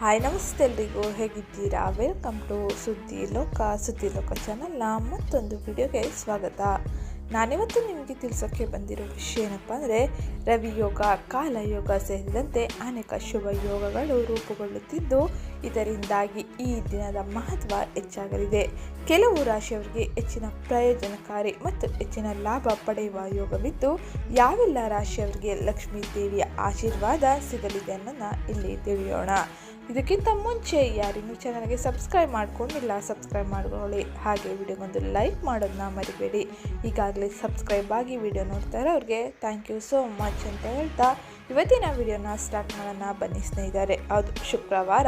Hi, ನಮಸ್ತೆ ಎಲ್ರಿಗೂ. ಹೇಗಿದ್ದೀರಾ? ವೆಲ್ಕಮ್ ಟು ಸುದ್ದಿ ಲೋಕ ಸುದ್ದಿ ಲೋಕ ಚಾನಲ್ನ ಮತ್ತೊಂದು ವಿಡಿಯೋಗೆ ಸ್ವಾಗತ. ನಾನಿವತ್ತು ನಿಮಗೆ ತಿಳಿಸೋಕ್ಕೆ ಬಂದಿರೋ ವಿಷಯ ಏನಪ್ಪ ಅಂದರೆ, ರವಿ ಯೋಗ ಸೇರಿದಂತೆ ಅನೇಕ ಶುಭ ಯೋಗಗಳು ರೂಪುಗೊಳ್ಳುತ್ತಿದ್ದು, ಇದರಿಂದಾಗಿ ಈ ದಿನದ ಮಹತ್ವ ಹೆಚ್ಚಾಗಲಿದೆ. ಕೆಲವು ರಾಶಿಯವರಿಗೆ ಹೆಚ್ಚಿನ ಪ್ರಯೋಜನಕಾರಿ ಮತ್ತು ಹೆಚ್ಚಿನ ಲಾಭ ಪಡೆಯುವ ಯೋಗವಿದ್ದು, ಯಾವೆಲ್ಲ ರಾಶಿಯವರಿಗೆ ಲಕ್ಷ್ಮೀ ದೇವಿಯ ಆಶೀರ್ವಾದ ಸಿಗಲಿದೆ ಅನ್ನೋದನ್ನ ಇಲ್ಲಿ ತಿಳಿಯೋಣ. ಇದಕ್ಕಿಂತ ಮುಂಚೆ ಯಾರಿನ್ನೂ ಚಾನಲ್ಗೆ ಸಬ್ಸ್ಕ್ರೈಬ್ ಮಾಡ್ಕೊಂಡಿಲ್ಲ, ಸಬ್ಸ್ಕ್ರೈಬ್ ಮಾಡ್ಕೊಳ್ಳಿ. ಹಾಗೆ ವಿಡಿಯೋಗೊಂದು ಲೈಕ್ ಮಾಡೋದನ್ನ ಮರಿಬೇಡಿ. ಈಗಾಗಲೇ ಸಬ್ಸ್ಕ್ರೈಬ್ ಆಗಿ ವಿಡಿಯೋ ನೋಡ್ತಾ ಇರೋರಿಗೆ ಥ್ಯಾಂಕ್ ಯು ಸೋ ಮಚ್ ಅಂತ ಹೇಳ್ತಾ ಇವತ್ತಿನ ವಿಡಿಯೋನ ಸ್ಟಾರ್ಟ್ ಮಾಡೋಣ ಬನ್ನಿ ಸ್ನೇಹಿತರೆ. ಅದು ಶುಕ್ರವಾರ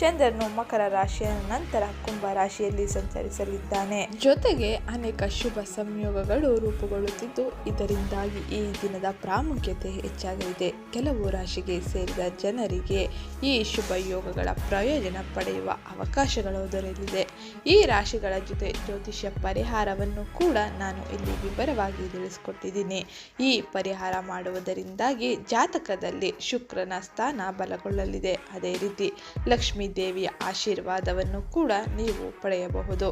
ಚಂದ್ರನು ಮಕರ ರಾಶಿಯ ನಂತರ ಕುಂಭ ರಾಶಿಯಲ್ಲಿ ಸಂಚರಿಸಲಿದ್ದಾನೆ. ಜೊತೆಗೆ ಅನೇಕ ಶುಭ ಸಂಯೋಗಗಳು ರೂಪುಗೊಳ್ಳುತ್ತಿದ್ದು, ಇದರಿಂದಾಗಿ ಈ ದಿನದ ಪ್ರಾಮುಖ್ಯತೆ ಹೆಚ್ಚಾಗಲಿದೆ. ಕೆಲವು ರಾಶಿಗೆ ಸೇರಿದ ಜನರಿಗೆ ಈ ಶುಭ ಯೋಗಗಳ ಪ್ರಯೋಜನ ಪಡೆಯುವ ಅವಕಾಶಗಳು ದೊರೆಯಲಿದೆ. ಈ ರಾಶಿಗಳ ಜೊತೆ ಜ್ಯೋತಿಷ್ಯ ಪರಿಹಾರವನ್ನು ಕೂಡ ನಾನು ಇಲ್ಲಿ ವಿವರವಾಗಿ ತಿಳಿಸಿಕೊಟ್ಟಿದ್ದೀನಿ. ಈ ಪರಿಹಾರ ಮಾಡುವುದರಿಂದಾಗಿ ಜಾತಕದಲ್ಲಿ ಶುಕ್ರನ ಸ್ಥಾನ ಬಲಗೊಳ್ಳಲಿದೆ. ಅದೇ ರೀತಿ ಲಕ್ಷ್ಮೀ ದೇವಿಯ ಆಶೀರ್ವಾದವನ್ನು ಕೂಡ ನೀವು ಪಡೆಯಬಹುದು.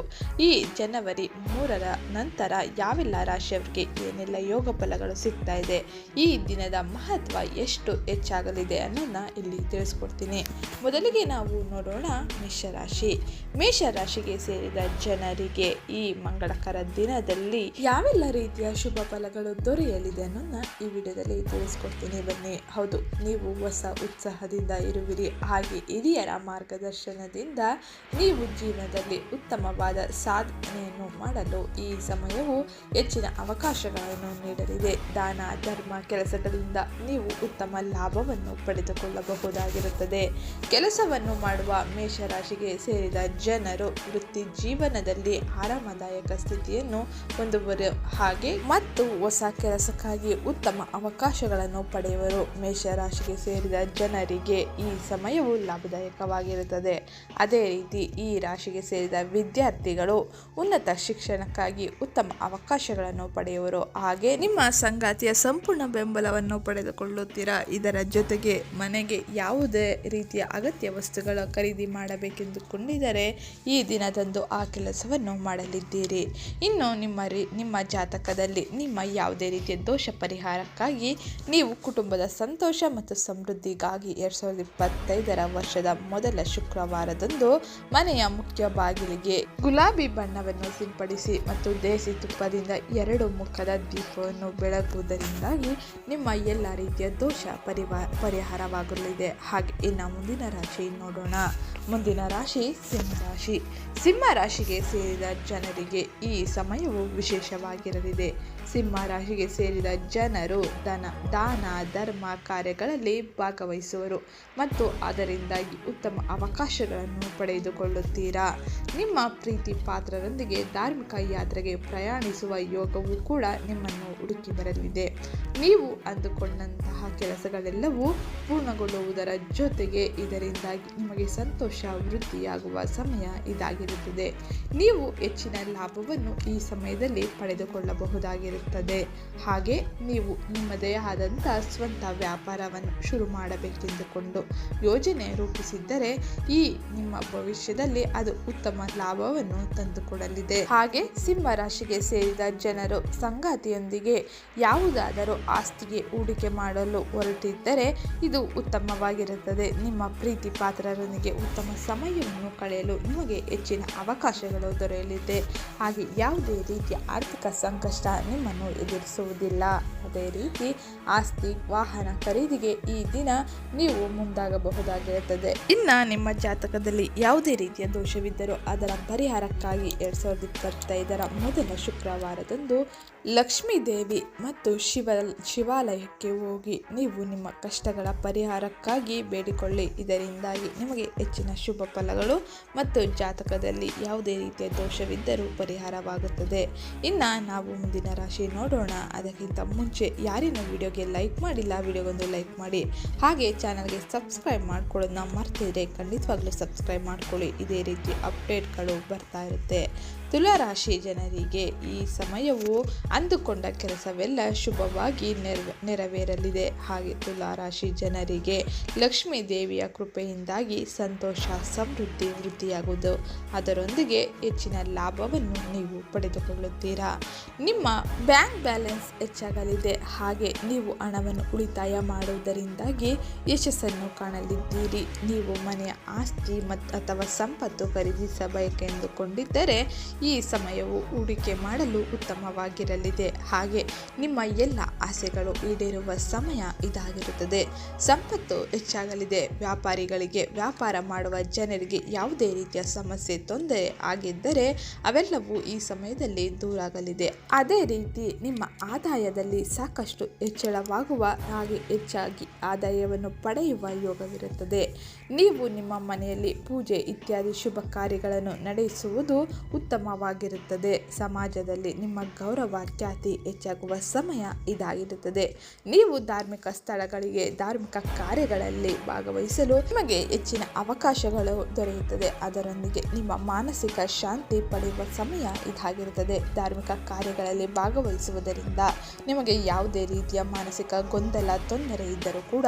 ಈ ಜನವರಿ ಮೂರರ ನಂತರ ಯಾವೆಲ್ಲ ರಾಶಿಯವರಿಗೆ ಏನೆಲ್ಲ ಯೋಗ ಫಲಗಳು ಸಿಗ್ತಾ ಇದೆ, ಈ ದಿನದ ಮಹತ್ವ ಎಷ್ಟು ಹೆಚ್ಚಾಗಲಿದೆ ಅನ್ನೋದನ್ನ ಇಲ್ಲಿ ತಿಳಿಸ್ಕೊಡ್ತೀನಿ. ಮೊದಲಿಗೆ ನಾವು ನೋಡೋಣ ಮೇಷರಾಶಿ ಮೇಷರಾಶಿಗೆ ಸೇರಿದ ಜನರಿಗೆ ಈ ಮಂಗಳಕರ ದಿನದಲ್ಲಿ ಯಾವೆಲ್ಲ ರೀತಿಯ ಶುಭ ಫಲಗಳು ದೊರೆಯಲಿದೆ ಅನ್ನೋದನ್ನ ಈ ವಿಡಿಯೋದಲ್ಲಿ ತಿಳಿಸ್ಕೊಡ್ತೀನಿ ಬನ್ನಿ. ಹೌದು, ನೀವು ಹೊಸ ಉತ್ಸಾಹದಿಂದ ಇರುವಿರಿ. ಹಾಗೆ ಹಿರಿಯರ ಮಾರ್ಗದರ್ಶನದಿಂದ ನೀವು ಜೀವನದಲ್ಲಿ ಉತ್ತಮವಾದ ಸಾಧನೆಯನ್ನು ಮಾಡಲು ಈ ಸಮಯವು ಹೆಚ್ಚಿನ ಅವಕಾಶಗಳನ್ನು ನೀಡಲಿದೆ. ದಾನ, ಧರ್ಮ ಕೆಲಸಗಳಿಂದ ನೀವು ಉತ್ತಮ ಲಾಭವನ್ನು ಪಡೆದುಕೊಳ್ಳಬಹುದಾಗಿರುತ್ತದೆ. ಕೆಲಸವನ್ನು ಮಾಡುವ ಮೇಷರಾಶಿಗೆ ಸೇರಿದ ಜನರು ವೃತ್ತಿ ಜೀವನದಲ್ಲಿ ಆರಾಮದಾಯಕ ಸ್ಥಿತಿಯನ್ನು ಹೊಂದುವರು. ಹಾಗೆ ಮತ್ತು ಹೊಸ ಕೆಲಸಕ್ಕಾಗಿ ಉತ್ತಮ ಅವಕಾಶಗಳನ್ನು ಪಡೆಯುವರು. ಮೇಷರಾಶಿಗೆ ಸೇರಿದ ಜನರಿಗೆ ಈ ಸಮಯವು ಲಾಭದಾಯಕವಾಗಿರುತ್ತದೆ ಅದೇ ರೀತಿ ಈ ರಾಶಿಗೆ ಸೇರಿದ ವಿದ್ಯಾರ್ಥಿಗಳು ಉನ್ನತ ಶಿಕ್ಷಣಕ್ಕಾಗಿ ಉತ್ತಮ ಅವಕಾಶಗಳನ್ನು ಪಡೆಯುವರು. ಹಾಗೆ ನಿಮ್ಮ ಸಂಗಾತಿಯ ಸಂಪೂರ್ಣ ಬೆಂಬಲವನ್ನು ಪಡೆದುಕೊಳ್ಳುತ್ತೀರಾ? ಇದರ ಜೊತೆಗೆ ಮನೆಗೆ ಯಾವುದೇ ರೀತಿಯ ಅಗತ್ಯ ವಸ್ತುಗಳ ಖರೀದಿ ಮಾಡಬೇಕೆಂದುಕೊಂಡಿದ್ದರೆ ಈ ದಿನದಂದು ಆ ಕೆಲಸವನ್ನು ಮಾಡಲಿದ್ದೀರಿ. ಇನ್ನು ನಿಮ್ಮ ರಿ, ನಿಮ್ಮ ಜಾತಕದಲ್ಲಿ ನಿಮ್ಮ ಯಾವುದೇ ರೀತಿಯ ದೋಷ ಪರಿಹಾರಕ್ಕಾಗಿ ನೀವು ಕುಟುಂಬದ ಸಂತೋಷ ಮತ್ತು ಸಮೃದ್ಧಿಗಾಗಿ ಎರಡು ಸಾವಿರದ ಇಪ್ಪತ್ತೈದರ ವರ್ಷದ ಮೊದಲ ಶುಕ್ರವಾರದಂದು ಮನೆಯ ಮುಖ್ಯ ಬಾಗಿಲಿಗೆ ಗುಲಾಬಿ ಬಣ್ಣವನ್ನು ಸಿಂಪಡಿಸಿ ಮತ್ತು ದೇಸಿ ತುಪ್ಪದಿಂದ ಎರಡು ಮುಖದ ದೀಪವನ್ನು ಬೆಳಗುವುದರಿಂದಾಗಿ ನಿಮ್ಮ ಎಲ್ಲ ರೀತಿಯ ದೋಷ ಪರಿವಾ, ಪರಿಹಾರವಾಗಲಿದೆ. ಹಾಗೆ ಇನ್ನು ಮುಂದಿನ ರಾಶಿ ನೋಡೋಣ. ಮುಂದಿನ ರಾಶಿ ಸಿಂಹ ರಾಶಿ. ಸಿಂಹ ರಾಶಿಗೆ ಸೇರಿದ ಜನರಿಗೆ ಈ ಸಮಯವು ವಿಶೇಷವಾಗಿರಲಿದೆ. ಸಿಂಹ ರಾಶಿಗೆ ಸೇರಿದ ಜನರು ದನ ದಾನ, ಧರ್ಮ ಕಾರ್ಯಗಳಲ್ಲಿ ಭಾಗವಹಿಸುವರು. ಮತ್ತು ಅದರಿಂದಾಗಿ ಉತ್ತಮ ಅವಕಾಶಗಳನ್ನು ಪಡೆದುಕೊಳ್ಳುತ್ತೀರಾ? ನಿಮ್ಮ ಪ್ರೀತಿ ಪಾತ್ರರೊಂದಿಗೆ ಧಾರ್ಮಿಕ ಯಾತ್ರೆಗೆ ಪ್ರಯಾಣಿಸುವ ಯೋಗವು ಕೂಡ ನಿಮ್ಮನ್ನು ಹುಡುಕಿ ಬರಲಿದೆ. ನೀವು ಅಂದುಕೊಂಡಂತಹ ಕೆಲಸಗಳೆಲ್ಲವೂ ಪೂರ್ಣಗೊಳ್ಳುವುದರ ಜೊತೆಗೆ ಇದರಿಂದಾಗಿ ನಿಮಗೆ ಸಂತೋಷ, ವೃದ್ಧಿಯಾಗುವ ಸಮಯ ಇದಾಗಿರುತ್ತದೆ. ನೀವು ಹೆಚ್ಚಿನ ಲಾಭವನ್ನು ಈ ಸಮಯದಲ್ಲಿ ಪಡೆದುಕೊಳ್ಳಬಹುದಾಗಿರುತ್ತದೆ. ಹಾಗೆ ನೀವು ನಿಮ್ಮದೇ ಆದಂಥ ಸ್ವಂತ ವ್ಯಾಪಾರವನ್ನು ಶುರು ಮಾಡಬೇಕೆಂದುಕೊಂಡು ಯೋಜನೆ ರೂಪಿಸಿದ್ದರೆ ಈ ನಿಮ್ಮ ಭವಿಷ್ಯದಲ್ಲಿ ಅದು ಉತ್ತಮ ಲಾಭವನ್ನು ತಂದುಕೊಡಲಿದೆ. ಹಾಗೆ ಸಿಂಹ ರಾಶಿಗೆ ಸೇರಿದ ಜನರು ಸಂಗಾತಿಯೊಂದಿಗೆ ಯಾವುದಾದರೂ ಆಸ್ತಿಗೆ ಹೂಡಿಕೆ ಮಾಡಲು ಹೊರಟಿದ್ದರೆ ಇದು ಉತ್ತಮವಾಗಿರುತ್ತದೆ. ನಿಮ್ಮ ಪ್ರೀತಿ ಪಾತ್ರರೊಂದಿಗೆ ಉತ್ತಮ ಸಮಯವನ್ನು ಕಳೆಯಲು ನಿಮಗೆ ಹೆಚ್ಚಿನ ಅವಕಾಶಗಳು ದೊರೆಯಲಿದೆ. ಹಾಗೆ ಯಾವುದೇ ರೀತಿಯ ಆರ್ಥಿಕ ಸಂಕಷ್ಟ ನಿಮ್ಮನ್ನು ಎದುರಿಸುವುದಿಲ್ಲ. ಅದೇ ರೀತಿ ಆಸ್ತಿ, ವಾಹನ ಖರೀದಿಗೆ ಈ ದಿನ ನೀವು ಮುಂದಾಗಬಹುದಾಗಿರುತ್ತದೆ. ಇನ್ನು ನಿಮ್ಮ ಜಾತಕದಲ್ಲಿ ಯಾವುದೇ ರೀತಿಯ ದೋಷವಿದ್ದರೂ ಅದರ ಪರಿಹಾರಕ್ಕಾಗಿ ಎರಡು ಸಾವಿರದ ಇಪ್ಪತ್ತೈದರ ಮೊದಲ ಶುಕ್ರವಾರದಂದು ಲಕ್ಷ್ಮೀ ದೇವಿ ಮತ್ತು ಶಿವ, ಶಿವಾಲಯಕ್ಕೆ ಹೋಗಿ ನೀವು ನಿಮ್ಮ ಕಷ್ಟಗಳ ಪರಿಹಾರಕ್ಕಾಗಿ ಬೇಡಿಕೊಳ್ಳಿ. ಇದರಿಂದಾಗಿ ನಿಮಗೆ ಹೆಚ್ಚಿನ ಶುಭ ಫಲಗಳು ಮತ್ತು ಜಾತಕದಲ್ಲಿ ಯಾವುದೇ ರೀತಿಯ ದೋಷವಿದ್ದರೂ ಪರಿಹಾರವಾಗುತ್ತದೆ. ಇನ್ನು ನಾವು ಮುಂದಿನ ರಾಶಿ ನೋಡೋಣ. ಅದಕ್ಕಿಂತ ಮುಂಚೆ ಯಾರಿನ ವಿಡಿಯೋಗೆ ಲೈಕ್ ಮಾಡಿಲ್ಲ, ವಿಡಿಯೋಗೊಂದು ಲೈಕ್ ಮಾಡಿ. ಹಾಗೆ ಚಾನಲ್ಗೆ ಸಬ್ಸ್ಕ್ರೈಬ್ ಮಾಡ್ಕೊಳ್ಳೋದನ್ನ ಮರ್ತಿದ್ರೆ ಖಂಡಿತವಾಗ್ಲೂ ಸಬ್ಸ್ಕ್ರೈಬ್ ಮಾಡ್ಕೊಳ್ಳಿ. ಇದೇ ರೀತಿ ಅಪ್ಡೇಟ್ಗಳು ಬರ್ತಾ ಇರುತ್ತೆ. ತುಲಾರಾಶಿ ಜನರಿಗೆ ಈ ಸಮಯವು ಅಂದುಕೊಂಡ ಕೆಲಸವೆಲ್ಲ ಶುಭವಾಗಿ ನೆರವೇ, ನೆರವೇರಲಿದೆ. ಹಾಗೆ ತುಲಾರಾಶಿ ಜನರಿಗೆ ಲಕ್ಷ್ಮೀ ದೇವಿಯ ಕೃಪೆಯಿಂದಾಗಿ ಸಂತೋಷ, ಸಮೃದ್ಧಿ ವೃದ್ಧಿಯಾಗುವುದು. ಅದರೊಂದಿಗೆ ಹೆಚ್ಚಿನ ಲಾಭವನ್ನು ನೀವು ಪಡೆದುಕೊಳ್ಳುತ್ತೀರಾ. ನಿಮ್ಮ ಬ್ಯಾಂಕ್ ಬ್ಯಾಲೆನ್ಸ್ ಹೆಚ್ಚಾಗಲಿದೆ. ಹಾಗೆ ನೀವು ಹಣವನ್ನು ಉಳಿತಾಯ ಮಾಡುವುದರಿಂದಾಗಿ ಯಶಸ್ಸನ್ನು ಕಾಣಲಿದ್ದೀರಿ. ನೀವು ಮನೆಯ ಆಸ್ತಿ ಮತ್ತು ಅಥವಾ ಸಂಪತ್ತು ಖರೀದಿಸಬೇಕೆಂದುಕೊಂಡಿದ್ದರೆ ಈ ಸಮಯವು ಹೂಡಿಕೆ ಮಾಡಲು ಉತ್ತಮವಾಗಿರಲಿದೆ. ಹಾಗೆ ನಿಮ್ಮ ಎಲ್ಲ ಆಸೆಗಳು ಈಡೇರುವ ಸಮಯ ಇದಾಗಿರುತ್ತದೆ. ಸಂಪತ್ತು ಹೆಚ್ಚಾಗಲಿದೆ. ವ್ಯಾಪಾರಿಗಳಿಗೆ ವ್ಯಾಪಾರ ಮಾಡುವ ಜನರಿಗೆ ಯಾವುದೇ ರೀತಿಯ ಸಮಸ್ಯೆ, ತೊಂದರೆ ಆಗಿದ್ದರೆ ಅವೆಲ್ಲವೂ ಈ ಸಮಯದಲ್ಲಿ ದೂರಾಗಲಿದೆ. ಅದೇ ರೀತಿ ನಿಮ್ಮ ಆದಾಯದಲ್ಲಿ ಸಾಕಷ್ಟು ಹೆಚ್ಚಳವಾಗುವ ಹಾಗೆ ಹೆಚ್ಚಾಗಿ ಆದಾಯವನ್ನು ಪಡೆಯುವ ಯೋಗವಿರುತ್ತದೆ. ನೀವು ನಿಮ್ಮ ಮನೆಯಲ್ಲಿ ಪೂಜೆ ಇತ್ಯಾದಿ ಶುಭ ಕಾರ್ಯಗಳನ್ನು ನಡೆಸುವುದು ಉತ್ತಮವಾಗಿರುತ್ತದೆ. ಸಮಾಜದಲ್ಲಿ ನಿಮ್ಮ ಗೌರವ ಖ್ಯಾತಿ ಹೆಚ್ಚಾಗುವ ಸಮಯ ಇದಾಗಿರುತ್ತದೆ. ನೀವು ಧಾರ್ಮಿಕ ಸ್ಥಳಗಳಿಗೆ ಧಾರ್ಮಿಕ ಕಾರ್ಯಗಳಲ್ಲಿ ಭಾಗವಹಿಸಲು ನಿಮಗೆ ಹೆಚ್ಚಿನ ಅವಕಾಶಗಳು ದೊರೆಯುತ್ತದೆ. ಅದರೊಂದಿಗೆ ನಿಮ್ಮ ಮಾನಸಿಕ ಶಾಂತಿ ಪಡೆಯುವ ಸಮಯ ಇದಾಗಿರುತ್ತದೆ. ಧಾರ್ಮಿಕ ಕಾರ್ಯಗಳಲ್ಲಿ ಭಾಗವಹಿಸುವುದರಿಂದ ನಿಮಗೆ ಯಾವುದೇ ರೀತಿಯ ಮಾನಸಿಕ ಗೊಂದಲ, ತೊಂದರೆ ಇದ್ದರೂ ಕೂಡ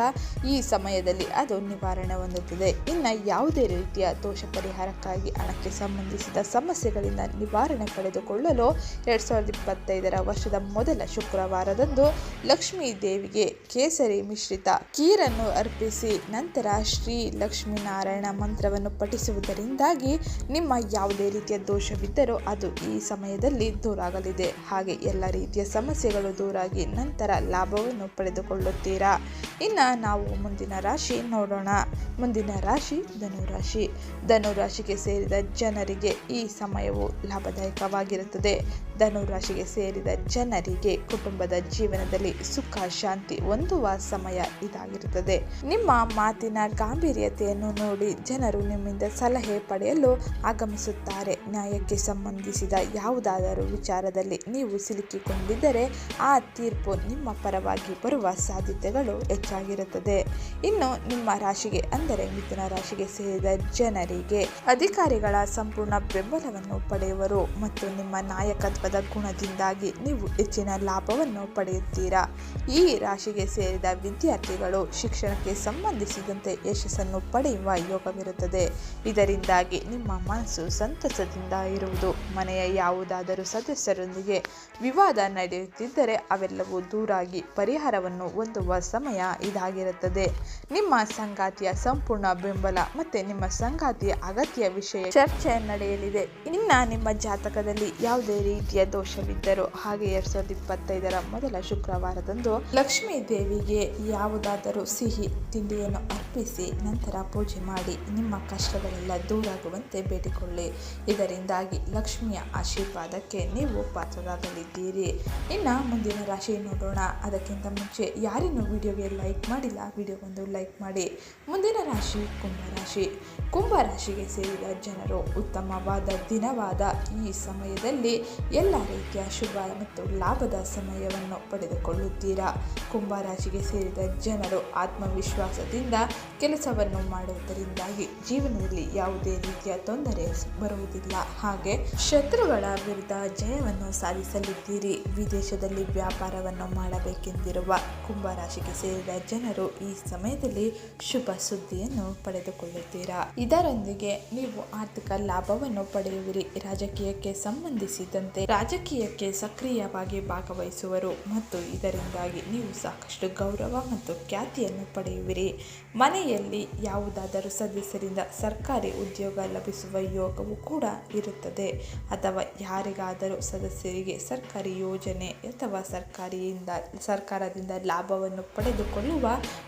ಈ ಸಮಯದಲ್ಲಿ ಅದು ನಿವಾರಣೆ ಹೊಂದುತ್ತದೆ. ಇನ್ನು ಯಾವುದೇ ರೀತಿಯ ದೋಷ ಪರಿಹಾರಕ್ಕಾಗಿ ಹಣಕ್ಕೆ ಸಂಬಂಧಿಸಿದ ಸಮಸ್ಯೆಗಳಿಂದ ನಿವಾರಣೆ ಪಡೆದುಕೊಳ್ಳಲು ಎರಡು ಸಾವಿರದ ಇಪ್ಪತ್ತೈದರ ವರ್ಷದ ಮೊದಲ ಶುಕ್ರವಾರದಂದು ಲಕ್ಷ್ಮೀ ದೇವಿಗೆ ಕೇಸರಿ ಮಿಶ್ರಿತ ಕೀರನ್ನು ಅರ್ಪಿಸಿ ನಂತರ ಶ್ರೀ ಲಕ್ಷ್ಮೀನಾರಾಯಣ ಮಂತ್ರವನ್ನು ಪಠಿಸುವುದರಿಂದಾಗಿ ನಿಮ್ಮ ಯಾವುದೇ ರೀತಿಯ ದೋಷವಿದ್ದರೂ ಅದು ಈ ಸಮಯದಲ್ಲಿ ದೂರಾಗಲಿದೆ. ಹಾಗೆ ಎಲ್ಲ ರೀತಿಯ ಸಮಸ್ಯೆಗಳು ದೂರಾಗಿ ನಂತರ ಲಾಭವನ್ನು ಪಡೆದುಕೊಳ್ಳುತ್ತೀರಾ? ಇನ್ನು ನಾವು ಮುಂದಿನ ರಾಶಿ ನೋಡೋಣ. ಮುಂದಿನ ರಾಶಿ ಧನುರಾಶಿ. ಧನುರಾಶಿಗೆ ಸೇರಿದ ಜನರಿಗೆ ಈ ಸಮಯವು ಲಾಭದಾಯಕವಾಗಿರುತ್ತದೆ. ಧನುರಾಶಿಗೆ ಸೇರಿದ ಜನರಿಗೆ ಕುಟುಂಬದ ಜೀವನದಲ್ಲಿ ಸುಖ, ಶಾಂತಿ ಹೊಂದುವ ಸಮಯ ಇದಾಗಿರುತ್ತದೆ. ನಿಮ್ಮ ಮಾತಿನ ಗಾಂಭೀರ್ಯತೆಯನ್ನು ನೋಡಿ ಜನರು ನಿಮ್ಮಿಂದ ಸಲಹೆ ಪಡೆಯಲು ಆಗಮಿಸುತ್ತಾರೆ. ನ್ಯಾಯಕ್ಕೆ ಸಂಬಂಧಿಸಿದ ಯಾವುದಾದರೂ ವಿಚಾರದಲ್ಲಿ ನೀವು ಸಿಲುಕಿಕೊಂಡಿದ್ದರೆ ಆ ತೀರ್ಪು ನಿಮ್ಮ ಪರವಾಗಿ ಬರುವ ಸಾಧ್ಯತೆಗಳು ಹೆಚ್ಚಾಗಿರುತ್ತದೆ. ಇನ್ನು ನಿಮ್ಮ ರಾಶಿಗೆ ಅಂದರೆ ಮಿಥುನ ರಾಶಿಗೆ ಸೇರಿದ ಜನರಿಗೆ ಅಧಿಕಾರಿಗಳ ಸಂಪೂರ್ಣ ಬೆಂಬಲವನ್ನು ಪಡೆಯುವರು ಮತ್ತು ನಿಮ್ಮ ನಾಯಕತ್ವದ ಗುಣದಿಂದಾಗಿ ನೀವು ಹೆಚ್ಚಿನ ಲಾಭವನ್ನು ಪಡೆಯುತ್ತೀರಾ. ಈ ರಾಶಿಗೆ ಸೇರಿದ ವಿದ್ಯಾರ್ಥಿಗಳು ಶಿಕ್ಷಣಕ್ಕೆ ಸಂಬಂಧಿಸಿದಂತೆ ಯಶಸ್ಸನ್ನು ಪಡೆಯುವ ಯೋಗವಿರುತ್ತದೆ. ಇದರಿಂದಾಗಿ ನಿಮ್ಮ ಮನಸ್ಸು ಸಂತಸದಿಂದ ಇರುವುದು. ಮನೆಯ ಯಾವುದಾದರೂ ಸದಸ್ಯರೊಂದಿಗೆ ವಿವಾದ ನಡೆಯುತ್ತಿದ್ದರೆ ಅವೆಲ್ಲವೂ ದೂರಾಗಿ ಪರಿಹಾರವನ್ನು ಹೊಂದುವ ಸಮಯ ಇದಾಗಿರುತ್ತದೆ. ನಿಮ್ಮ ಸಂಗಾತಿಯ ಸಂಪೂರ್ಣ ಬೆಂಬಲ ಮತ್ತು ನಿಮ್ಮ ಸಂಗಾತಿಯ ಅಗತ್ಯ ವಿಷಯ ಚರ್ಚೆ ನಡೆಯಲಿದೆ. ಇನ್ನ ನಿಮ್ಮ ಜಾತಕದಲ್ಲಿ ಯಾವುದೇ ರೀತಿಯ ದೋಷವಿದ್ದರೂ ಹಾಗೆ ಎರಡ್ ಸಾವಿರದ ಇಪ್ಪತ್ತೈದರ ಮೊದಲ ಶುಕ್ರವಾರದಂದು ಲಕ್ಷ್ಮೀ ದೇವಿಗೆ ಯಾವುದಾದರೂ ಸಿಹಿ ತಿಂಡಿಯನ್ನು ಅರ್ಪಿಸಿ ನಂತರ ಪೂಜೆ ಮಾಡಿ ನಿಮ್ಮ ಕಷ್ಟಗಳೆಲ್ಲ ದೂರಾಗುವಂತೆ ಬೇಡಿಕೊಳ್ಳಿ. ಇದರಿಂದಾಗಿ ಲಕ್ಷ್ಮಿಯ ಆಶೀರ್ವಾದಕ್ಕೆ ನೀವು ಪಾತ್ರರಾಗಲಿದ್ದೀರಿ. ಇನ್ನು ಮುಂದಿನ ರಾಶಿ ನೋಡೋಣ. ಅದಕ್ಕಿಂತ ಮುಂಚೆ ಯಾರಿನ್ನು ವಿಡಿಯೋಗೆ ಲೈಕ್ ಮಾಡಿಲ್ಲ, ವಿಡಿಯೋಗೊಂದು ಲೈಕ್ ಮಾಡಿ. ಮುಂದಿನ ರಾಶಿ ಕುಂಭರಾಶಿ ಕುಂಭರಾಶಿಗೆ ಸೇರಿದ ಜನರು ಉತ್ತಮವಾದ ದಿನವಾದ ಈ ಸಮಯದಲ್ಲಿ ಎಲ್ಲ ರೀತಿಯ ಶುಭ ಮತ್ತು ಲಾಭದ ಸಮಯವನ್ನು ಪಡೆದುಕೊಳ್ಳುತ್ತೀರಾ? ಕುಂಭರಾಶಿಗೆ ಸೇರಿದ ಜನರು ಆತ್ಮವಿಶ್ವಾಸದಿಂದ ಕೆಲಸವನ್ನು ಮಾಡುವುದರಿಂದಾಗಿ ಜೀವನದಲ್ಲಿ ಯಾವುದೇ ರೀತಿಯ ತೊಂದರೆ ಬರುವುದಿಲ್ಲ. ಹಾಗೆ ಶತ್ರುಗಳ ವಿರುದ್ಧ ಜಯವನ್ನು ಸಾಧಿಸಲಿದ್ದೀರಿ. ವಿದೇಶದಲ್ಲಿ ವ್ಯಾಪಾರವನ್ನು ಮಾಡಬೇಕೆಂದಿರುವ ಕುಂಭರಾಶಿಗೆ ಸೇರಿದ ಜನರು ಈ ಸಮಯದಲ್ಲಿ ಶುಭ ಸುದ್ದಿಯನ್ನು ಪಡೆದುಕೊಳ್ಳುತ್ತೀರಾ? ಇದರೊಂದಿಗೆ ನೀವು ಆರ್ಥಿಕ ಲಾಭವನ್ನು ಪಡೆಯುವಿರಿ. ರಾಜಕೀಯಕ್ಕೆ ಸಂಬಂಧಿಸಿದಂತೆ ರಾಜಕೀಯಕ್ಕೆ ಸಕ್ರಿಯವಾಗಿ ಭಾಗವಹಿಸುವರು ಮತ್ತು ಇದರಿಂದಾಗಿ ನೀವು ಸಾಕಷ್ಟು ಗೌರವ ಮತ್ತು ಖ್ಯಾತಿಯನ್ನು ಪಡೆಯುವಿರಿ. ಮನೆಯಲ್ಲಿ ಯಾವುದಾದರೂ ಸದಸ್ಯರಿಂದ ಸರ್ಕಾರಿ ಉದ್ಯೋಗ ಲಭಿಸುವ ಯೋಗವು ಕೂಡ ಇರುತ್ತದೆ. ಅಥವಾ ಯಾರಿಗಾದರೂ ಸದಸ್ಯರಿಗೆ ಸರ್ಕಾರಿ ಯೋಜನೆ ಅಥವಾ ಸರ್ಕಾರಿಯಿಂದ, ಸರ್ಕಾರದಿಂದ ಲಾಭವನ್ನು ಪಡೆದುಕೊಳ್ಳುವ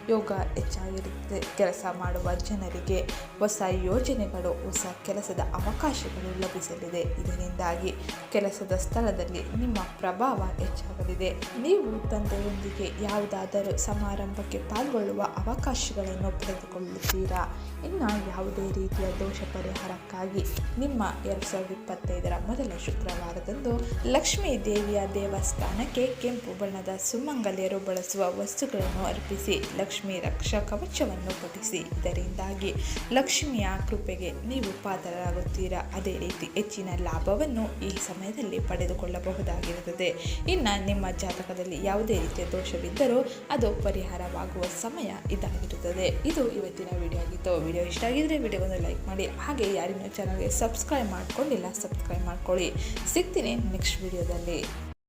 ಯೋಗ ಹೆಚ್ಚಾಗಿರುತ್ತದೆ ಕೆಲಸ ಮಾಡುವ ಜನರಿಗೆ ಹೊಸ ಯೋಜನೆಗಳು, ಹೊಸ ಕೆಲಸದ ಅವಕಾಶಗಳು ಲಭಿಸಲಿದೆ. ಇದರಿಂದಾಗಿ ಕೆಲಸದ ಸ್ಥಳದಲ್ಲಿ ನಿಮ್ಮ ಪ್ರಭಾವ ಹೆಚ್ಚಾಗಲಿದೆ. ನೀವು ತಂದೆಯೊಂದಿಗೆ ಯಾವುದಾದರೂ ಸಮಾರಂಭಕ್ಕೆ ಪಾಲ್ಗೊಳ್ಳುವ ಅವಕಾಶಗಳನ್ನು ಪಡೆದುಕೊಳ್ಳುತ್ತೀರಾ? ಇನ್ನು ಯಾವುದೇ ರೀತಿಯ ದೋಷ ಪರಿಹಾರಕ್ಕಾಗಿ ನಿಮ್ಮ ಎರಡು ಸಾವಿರದ ಇಪ್ಪತ್ತೈದರ ಮೊದಲ ಶುಕ್ರವಾರದಂದು ಲಕ್ಷ್ಮೀ ದೇವಿ ದೇವಿಯ ದೇವಸ್ಥಾನಕ್ಕೆ ಕೆಂಪು ಬಣ್ಣದ ಸುಮಂಗಲಿಯರು ಬಳಸುವ ವಸ್ತುಗಳನ್ನು ಅರ್ಪಿಸಿ ಲಕ್ಷ್ಮಿ ರಕ್ಷಾ ಕವಚವನ್ನು ಪಠಿಸಿ ಇದರಿಂದಾಗಿ ಲಕ್ಷ್ಮಿಯ ಕೃಪೆಗೆ ನೀವು ಪಾತ್ರರಾಗುತ್ತೀರಾ? ಅದೇ ರೀತಿ ಹೆಚ್ಚಿನ ಲಾಭವನ್ನು ಈ ಸಮಯದಲ್ಲಿ ಪಡೆದುಕೊಳ್ಳಬಹುದಾಗಿರುತ್ತದೆ. ಇನ್ನು ನಿಮ್ಮ ಜಾತಕದಲ್ಲಿ ಯಾವುದೇ ರೀತಿಯ ದೋಷವಿದ್ದರೂ ಅದು ಪರಿಹಾರವಾಗುವ ಸಮಯ ಇದಾಗಿರುತ್ತದೆ. ಇದು ಇವತ್ತಿನ ವಿಡಿಯೋ ಆಗಿತ್ತು. ವಿಡಿಯೋ ಇಷ್ಟ ಆಗಿದ್ರೆ ವಿಡಿಯೋವನ್ನು ಲೈಕ್ ಮಾಡಿ, ಹಾಗೆ ಯಾರಿನ್ನೂ ಚಾನಲ್ಗೆ ಸಬ್ಸ್ಕ್ರೈಬ್ ಮಾಡ್ಕೊಂಡಿಲ್ಲ ಸಬ್ಸ್ಕ್ರೈಬ್ ಮಾಡ್ಕೊಳ್ಳಿ. ಸಿಗ್ತೀನಿ ನೆಕ್ಸ್ಟ್ ವಿಡಿಯೋದಲ್ಲಿ